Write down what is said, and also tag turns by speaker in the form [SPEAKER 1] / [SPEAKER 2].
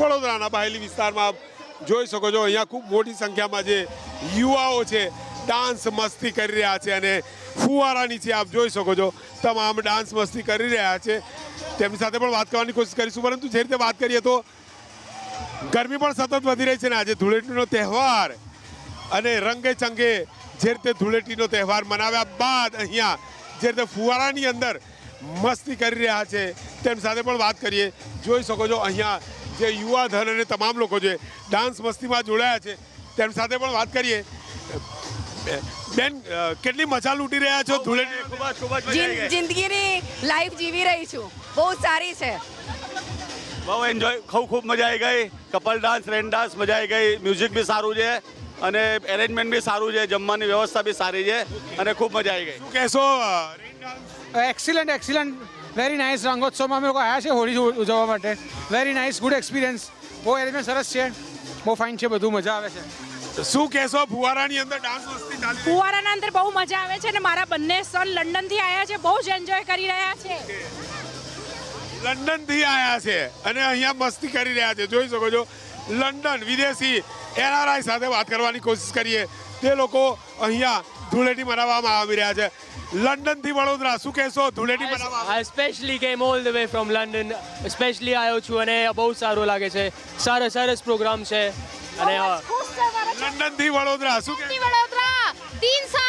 [SPEAKER 1] વડોદરાના બાહેલી વિસ્તારમાં જોઈ શકો છો, અહીંયા ખૂબ મોટી સંખ્યામાં જે યુવાઓ છે, ડાન્સ મસ્તી કરી રહ્યા છે અને ફુવારા નીચે આપ જોઈ શકો છો, તમામ ડાન્સ મસ્તી કરી રહ્યા છે. તેમની સાથે પણ વાત કરવાની કોશિશ કરીશું, પરંતુ જે રીતે વાત કરીએ તો ગરમી પણ સતત વધી રહી છે ને, આજે ધૂળેટીનો તહેવાર અને રંગે ચંગે જે રીતે ધૂળેટીનો તહેવાર મનાવ્યા બાદ અહીંયા જે રીતે ફુવારાની અંદર મસ્તી કરી રહ્યા છે તેમ સાથે પણ વાત કરીએ. જોઈ શકો છો, અહીંયા જે યુવા ધન અને તમામ લોકો છે ડાન્સ મસ્તીમાં જોડાયા છે તેમ સાથે પણ વાત કરીએ. બેન કેટલી મજા લૂંટી રહ્યા છો? ધૂળેટી
[SPEAKER 2] જિંદગીની લાઈફ જીવી રહી છું. બહુ સારી છે.
[SPEAKER 3] બહુ એન્જોય ખૂબ ખૂબ મજા આવી ગઈ. કપલ ડાન્સ રેન ડાન્સ મજા આવી ગઈ. મ્યુઝિક બી સારું છે અને એરેન્જમેન્ટ બી સારું છે જમવાની વ્યવસ્થા બી સારી છે અને ખૂબ મજા આવી ગઈ.
[SPEAKER 1] શું કહેશો
[SPEAKER 4] એક્સિલન્ટ એક્સિલન્ટ વેરી નાઇસ રંગોત્સવમાં અમે લોકો આવ્યા છે હોળી ઉજવવા માટે. વેરી નાઇસ ગુડ એક્સપિરિયન્સ બહુ એરેન્જમેન્ટ સરસ છે. બહુ ફાઇન છે બધું મજા આવે છે.
[SPEAKER 1] શું કહેશો? ફુવારાની અંદર ડાન્સ મસ્તી ચાલી
[SPEAKER 5] ફુવારાના અંદર બહુ મજા આવે છે અને મારા બંને સન લંડનથી આવ્યા છે બહુ જ એન્જોય કરી રહ્યા છે.
[SPEAKER 1] લંડનથી આયા છે અને અહીંયા મસ્તી કરી રહ્યા છે. જોઈ શકો છો લંડન વિદેશી એનઆરઆઈ સાથે વાત કરવાની કોશિશ કરીએ. તે લોકો અહીંયા ધૂળેટી મનાવવામાં આવી રહ્યા છે. લંડનથી વડોદરા શું કહેશો? ધૂળેટી મનાવવા
[SPEAKER 6] સ્પેશિયલી કેમ all the way from London specially Especially આવ્યો છું અને બહુ સારું લાગે છે. સારો સરસ પ્રોગ્રામ છે. અને
[SPEAKER 1] લંડનથી વડોદરા શું કહેશો?